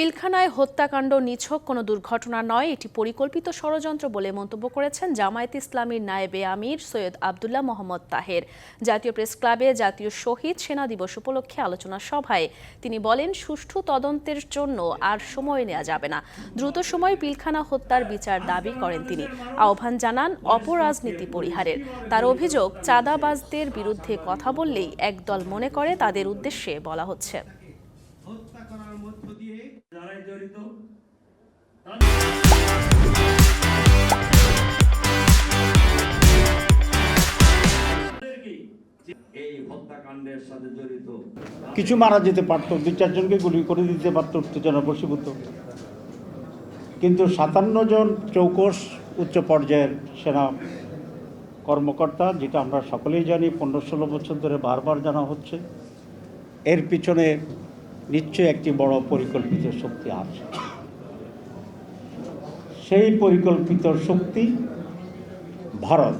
পিলখানায় হত্যাকাণ্ড, নিছক কোনো দুর্ঘটনা নয়, এটি পরিকল্পিত ষড়যন্ত্র বলে মন্তব্য করেছেন জামায়াত ইসলামীর নায়েবে আমির সৈয়দ আবদুল্লাহ মোহাম্মদ তাহের। জাতীয় প্রেস ক্লাবে জাতীয় শহীদ সেনা দিবস উপলক্ষে আলোচনা সভায় তিনি বলেন, সুষ্ঠু তদন্তের জন্য আর সময় নেওয়া যাবে না। দ্রুত সময় পিলখানা হত্যার বিচার দাবি করেন তিনি। আহ্বান জানান অপরাজনীতি পরিহারের। তার অভিযোগ, চাঁদাবাজদের বিরুদ্ধে কথা বললেই একদল মনে করে, তাদের উদ্দেশ্যে বলা হচ্ছে। হত্যা করার হত্যাকাণ্ডের সাথে জড়িত। কিছু মারা যেতে পারতো, দুই চারজনকে গুলি করে দিতে পারতো উত্তেজনা বসীভূত কিন্তু সাতান্ন জন চৌকস উচ্চ পর্যায়ের সেনা কর্মকর্তা, যেটা আমরা সকলেই জানি, পনেরো ষোলো বছর ধরে বারবার জানা হচ্ছে, এর পিছনে নিশ্চয়ই একটি বড় পরিকল্পিত শক্তি আছে। সেই পরিকল্পিত শক্তি ভারত